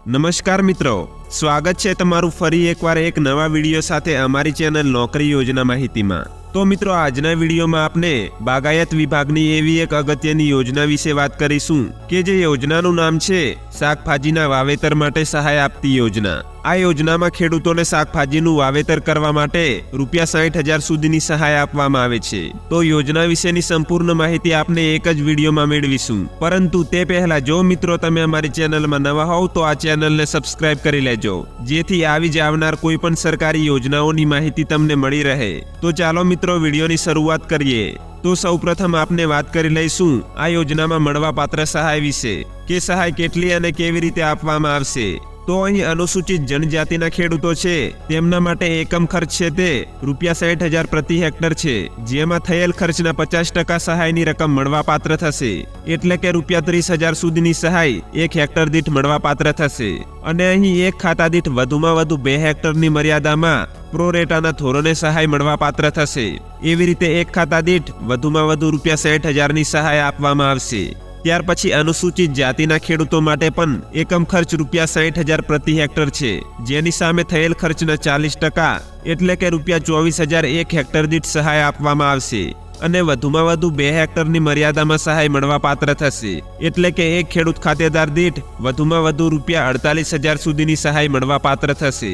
નમસ્કાર મિત્રો, સ્વાગત છે તમારું ફરી એકવાર એક નવા વીડિયો સાથે અમારી ચેનલ નોકરી યોજના માહિતીમાં. તો મિત્રો, આજના વિડીયોમાં આપણે બાગાયત વિભાગની એવી એક અગત્યની યોજના વિશે વાત કરીશું કે જે યોજનાનું નામ છે શાકભાજીના વાવેતર માટે સહાય આપતી યોજના. આ યોજનામાં ખેડૂતોને શાકભાજીનું વાવેતર કરવા માટે રૂપિયા સાઠ હજાર સુધીની સહાય આપવામાં આવે છે. તો યોજના વિશેની સંપૂર્ણ માહિતી આપને એક જ વિડીયોમાં મેળવીશું. પરંતુ તે પહેલા જો મિત્રો તમે અમારી ચેનલમાં નવા હોવ, તો આ ચેનલને સબસ્ક્રાઇબ કરી લેજો. જેથી આવી જ આવનાર કોઈ પણ સરકારી યોજનાઓની માહિતી તમને મળી રહે. તો ચાલો મિત્રો વિડીયોની શરૂઆત કરીએ. તો સૌપ્રથમ આપને વાત કરી લઈશું આ યોજનામાં મળવાપાત્ર સહાય વિશે. કે સહાય કેટલી અને કેવી રીતે આપવામાં આવશે? તો અહીં અનુસૂચિત જનજાતિના ખેડૂતો છે. તેમના માટે એકમ ખર્ચ છે તે રૂપિયા સાઠ હજાર પ્રતિ હેક્ટર છે. જેમાં થયેલ ખર્ચના પચાસ ટકા સહાયની રકમ મળવાપાત્ર થશે. એટલે કે રૂપિયા ત્રીસ હજાર સુધીની સહાય એક હેક્ટર દીઠ મળવાપાત્ર થશે. અને અહીં એક ખાતા દીઠ વધુમાં વધુ બે હેક્ટરની મર્યાદામાં પ્રોરેટાના ધોરણે સહાય મળવાપાત્ર થશે. એવી રીતે એક ખાતા દીઠ વધુમાં વધુ રૂપિયા સાઠ હજારની સહાય આપવામાં આવશે. ત્યાર પછી અનુસૂચિત જાતિના ખેડૂતો માટે પણ એકમ ખર્ચ રૂપિયા સાહીઠ હજાર પ્રતિ હેક્ટર છે. જેની સામે થયેલ ખર્ચના ચાલીસ ટકા એટલે કે રૂપિયા ચોવીસ હજાર એક હેક્ટર દીઠ સહાય આપવામાં આવશે અને વધુમાં વધુ બે હેક્ટરની મર્યાદામાં સહાય મળવાપાત્ર થશે. એટલે કે એક ખેડૂત ખાતેદાર દીઠ વધુમાં વધુ રૂપિયા અડતાલીસ હજાર સુધીની સહાય મળવાપાત્ર થશે.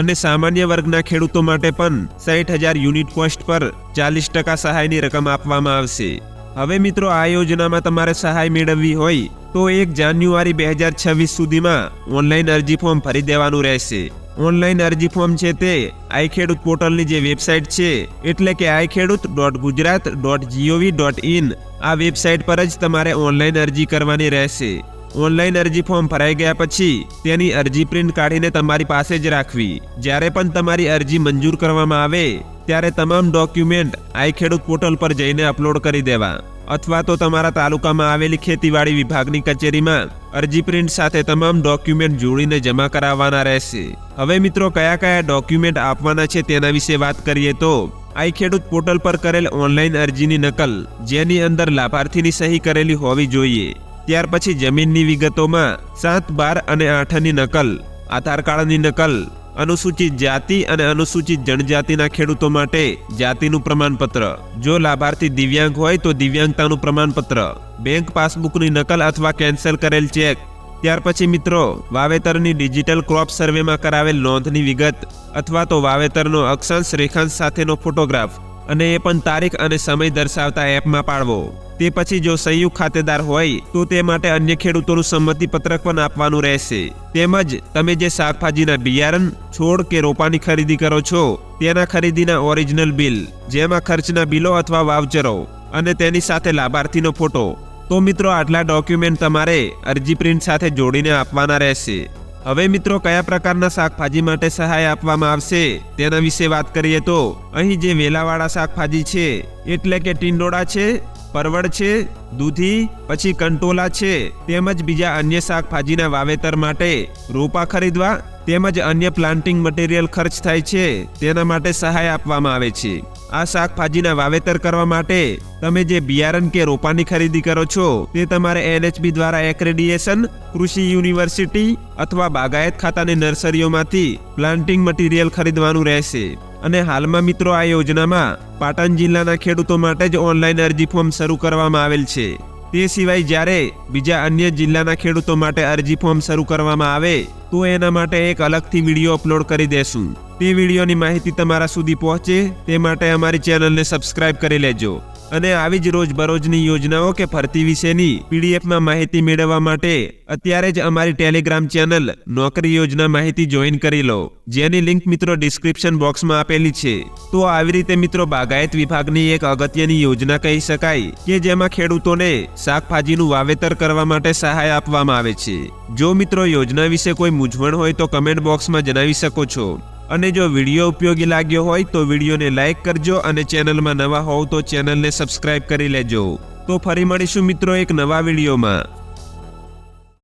અને સામાન્ય વર્ગના ખેડૂતો માટે પણ સાઠ હજાર યુનિટ કોસ્ટ પર ચાલીસ ટકા સહાયની રકમ આપવામાં આવશે. હવે મિત્રો, આ યોજનામાં તમારે સહાય મેળવવી હોય તો એક જાન્યુઆરી બે હજાર છવ્વીસ સુધીમાં ઓનલાઈન અરજી ફોર્મ ભરી દેવાનું રહેશે. ઓનલાઈન અરજી ફોર્મ છે તે આઈ ખેડૂત પોર્ટલની જે વેબસાઇટ છે, એટલે કે I Khedut dot Gujarat dot gov dot in, આ વેબસાઇટ પર જ તમારે ઓનલાઈન અરજી કરવાની રહેશે. ઓનલાઈન અરજી ફોર્મ ભરાઈ ગયા પછી તેની અરજી પ્રિન્ટ કાઢીને તમારી પાસે જ રાખવી. જ્યારે પણ તમારી અરજી મંજૂર કરવામાં આવે, ત્યારે તમામ ડોક્યુમેન્ટ આઈ ખેડૂત પોર્ટલ પર જઈને અપલોડ કરી દેવા. અથવા તો તમારા તાલુકામાં આવેલી ખેતીવાડી વિભાગની કચેરીમાં અરજી પ્રિન્ટ સાથે તમામ ડોક્યુમેન્ટ જોડીને જમા કરાવવાના રહેશે. હવે મિત્રો, કયા કયા ડોક્યુમેન્ટ આપવાના છે તેના વિશે વાત કરીએ તો, આઈ ખેડૂત પોર્ટલ પર કરેલ ઓનલાઈન અરજીની નકલ જેની અંદર લાભાર્થીની સહી કરેલી હોવી જોઈએ. ત્યાર પછી જમીનની વિગતોમાં સાત, બાર અને આઠની નકલ, આધાર કાર્ડની નકલ, અનુસૂચિત જાતિ અને અનુસૂચિત જનજાતિના ખેડૂતો માટે જાતિનું પ્રમાણપત્ર. જો લાભાર્થી દિવ્યાંગ હોય તો દિવ્યાંગતાનું પ્રમાણપત્ર. બેંક પાસબુકની નકલ અથવા કેન્સલ કરેલ ચેક. ત્યાર પછી મિત્રો, વાવેતરની ડિજિટલ ક્રોપ સર્વેમાં કરાવેલ નોંધની વિગત અથવા તો વાવેતરનો અક્ષાંશ રેખાંશ સાથેનો ફોટોગ્રાફ. અને એ પણ તારીખ અને સમય દર્શાવતા એપમાં પાડવો. તે પછી જો સંયુક્ત ખાતેદાર હોય, તો તે માટે અન્ય ખેડૂતોનું સંમતિ પત્રક પણ આપવાનું રહેશે. તેમજ તમે જે શાકભાજીના બિયારણ, છોડ કે રોપાની ખરીદી કરો છો, તેના ખરીદીના ઓરિજિનલ બિલ, જેમાં ખર્ચના બિલો અથવા વાવચરો અને તેની સાથે લાભાર્થીનો ફોટો. તો મિત્રો, આટલા ડોક્યુમેન્ટ તમારે અરજી પ્રિન્ટ સાથે જોડીને આપવાના રહેશે. હવે મિત્રો, કયા પ્રકારના શાકભાજી માટે સહાય આપવામાં આવશે તેના વિશે વાત કરીએ તો, અહીં જે વેલાવાળા શાકભાજી છે, એટલે કે ટિંડોળા છે, પરવળ છે, દૂધી, પછી કંટોલા છે, તેમજ બીજા અન્ય શાકભાજીના વાવેતર માટે રોપા ખરીદવા તેમજ અન્ય પ્લાન્ટિંગ મટીરિયલ ખર્ચ થાય છે, તેના માટે સહાય આપવામાં આવે છે. આ શાકભાજીના વાવેતર કરવા માટે તમે જે બિયારણ કે રોપાની ખરીદી કરો છો, તે તમારે એનએચબી દ્વારા એક્રેડિએશન, કૃષિ યુનિવર્સિટી અથવા બાગાયત ખાતાની નર્સરીઓમાંથી પ્લાન્ટિંગ મટીરિયલ ખરીદવાનું રહેશે. અને હાલમાં મિત્રો આ યોજનામાં પાટણ જિલ્લાના ખેડૂતો માટે જ ઓનલાઈન અરજી ફોર્મ શરૂ કરવામાં આવેલ છે. તે સિવાય જ્યારે બીજા અન્ય જિલ્લાના ખેડૂતો માટે અરજી ફોર્મ શરૂ કરવામાં આવે, તો એના માટે એક અલગથી વીડિયો અપલોડ કરી દેશું. તે વિડીયોની માહિતી તમારા સુધી પહોંચે, તે માટે અમારી ચેનલને સબસ્ક્રાઇબ કરી લેજો. અને આવી જ રોજબરોજની યોજનાઓ કે ભરતી વિશેની પીડીએફમાં માહિતી મેળવવા માટે અત્યારે જ અમારી ટેલિગ્રામ ચેનલ નોકરી યોજના માહિતી જોઈન કરી લો, જેની લિંક મિત્રો ડિસ્ક્રિપ્શન બોક્સમાં આપેલી છે. તો આવી રીતે મિત્રો બાગાયત વિભાગની એક અગત્યની યોજના કહી શકાય કે જેમાં ખેડૂતોને શાકભાજીનું વાવેતર કરવા માટે સહાય આપવામાં આવે છે. જો મિત્રો યોજના વિશે કોઈ મૂંઝવણ હોય તો કમેન્ટ બોક્સમાં જણાવી શકો છો. અને જો વીડિયો ઉપયોગી લાગ્યો હોય તો વિડીયોને લાઇક કરજો અને ચેનલમાં નવા હોવ તો ચેનલને સબસ્ક્રાઇબ કરી લેજો. તો ફરી મળીશું મિત્રો એક નવા વિડીયોમાં.